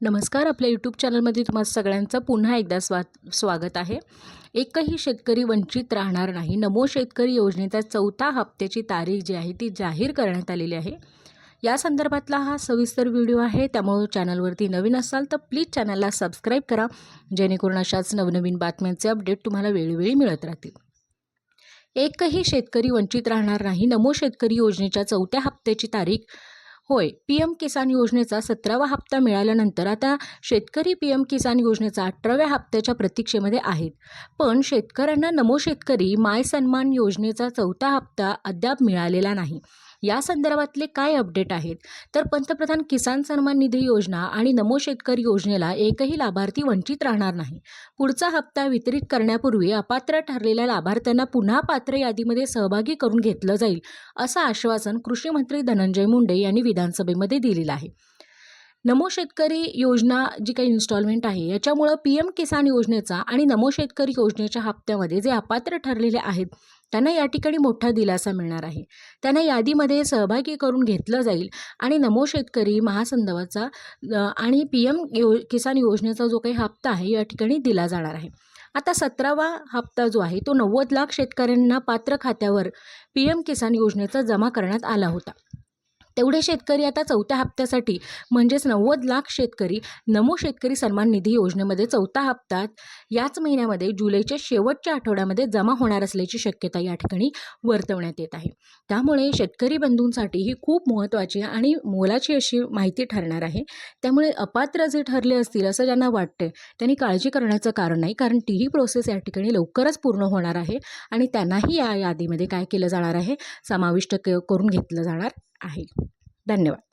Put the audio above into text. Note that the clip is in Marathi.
नमस्कार आपल्या यूट्यूब चॅनलमध्ये तुम्हाला सगळ्यांचं पुन्हा एकदा स्वा स्वागत आहे. एकही शेतकरी वंचित राहणार नाही. नमो शेतकरी योजनेचा चौथा हप्त्याची तारीख जी आहे ती जाहीर करण्यात आलेली आहे. या संदर्भातला हा सविस्तर व्हिडिओ आहे. त्यामुळं चॅनलवरती नवीन असाल तर प्लीज चॅनलला सबस्क्राईब करा. जेणेकरून अशाच नवनवीन बातम्यांचे अपडेट तुम्हाला वेळोवेळी मिळत राहतील. एकही शेतकरी वंचित राहणार नाही. नमो शेतकरी योजनेच्या चौथ्या हप्त्याची तारीख होय पी एम किसान योजनेचा सतरावा हप्ता मिळाल्यानंतर आता शेतकरी पी एम किसान योजनेचा अठराव्या हप्त्याच्या प्रतीक्षेमध्ये आहेत. पण शेतकऱ्यांना नमो शेतकरी माय सन्मान योजनेचा चौथा हप्ता अद्याप मिळालेला नाही. या संदर्भातले काय अपडेट आहेत? तर पंतप्रधान किसान सन्मान निधी योजना आणि नमो शेतकरी योजनेला एकही लाभार्थी वंचित राहणार नाही. पुढचा हप्ता वितरित करण्यापूर्वी अपात्र ठरलेल्या लाभार्थ्यांना पुन्हा पात्र यादीमध्ये सहभागी करून घेतलं जाईल असं आश्वासन कृषी मंत्री धनंजय मुंडे यांनी विधानसभेमध्ये दिलेलं आहे. नमो शेतकरी योजना जी काही इन्स्टॉलमेंट आहे याच्यामुळं पी एम किसान योजनेचा आणि नमो शेतकरी योजनेच्या हप्त्यामध्ये जे अपात्र ठरलेले आहेत त्यांना या ठिकाणी मोठा दिलासा मिळणार आहे. त्यांना यादीमध्ये सहभागी करून घेतलं जाईल आणि नमो शेतकरी महासंदवाचा आणि पी एम यो किसान योजनेचा जो काही हप्ता आहे या ठिकाणी दिला जाणार आहे. आता सतरावा हप्ता जो आहे तो नव्वद लाख शेतकऱ्यांना पात्र खात्यावर पी एम किसान योजनेचा जमा करण्यात आला होता. तेवढे शेतकरी आता चौथ्या हप्त्यासाठी म्हणजेच नव्वद लाख शेतकरी नमो शेतकरी सन्मान निधी योजनेमध्ये चौथा हप्ता याच महिन्यामध्ये जुलैच्या शेवटच्या आठवड्यामध्ये जमा होणार असल्याची शक्यता या ठिकाणी वर्तवण्यात येत आहे. त्यामुळे शेतकरी बंधूंसाठी ही खूप महत्त्वाची आणि मोलाची अशी माहिती ठरणार आहे. त्यामुळे अपात्र जे ठरले असतील असं ज्यांना वाटतं त्यांनी काळजी करण्याचं कारण नाही कारण ती ही प्रोसेस या ठिकाणी लवकरच पूर्ण होणार आहे आणि त्यांनाही या यादीमध्ये काय केलं जाणार आहे समाविष्ट करून घेतलं जाणार. आहे. धन्यवाद.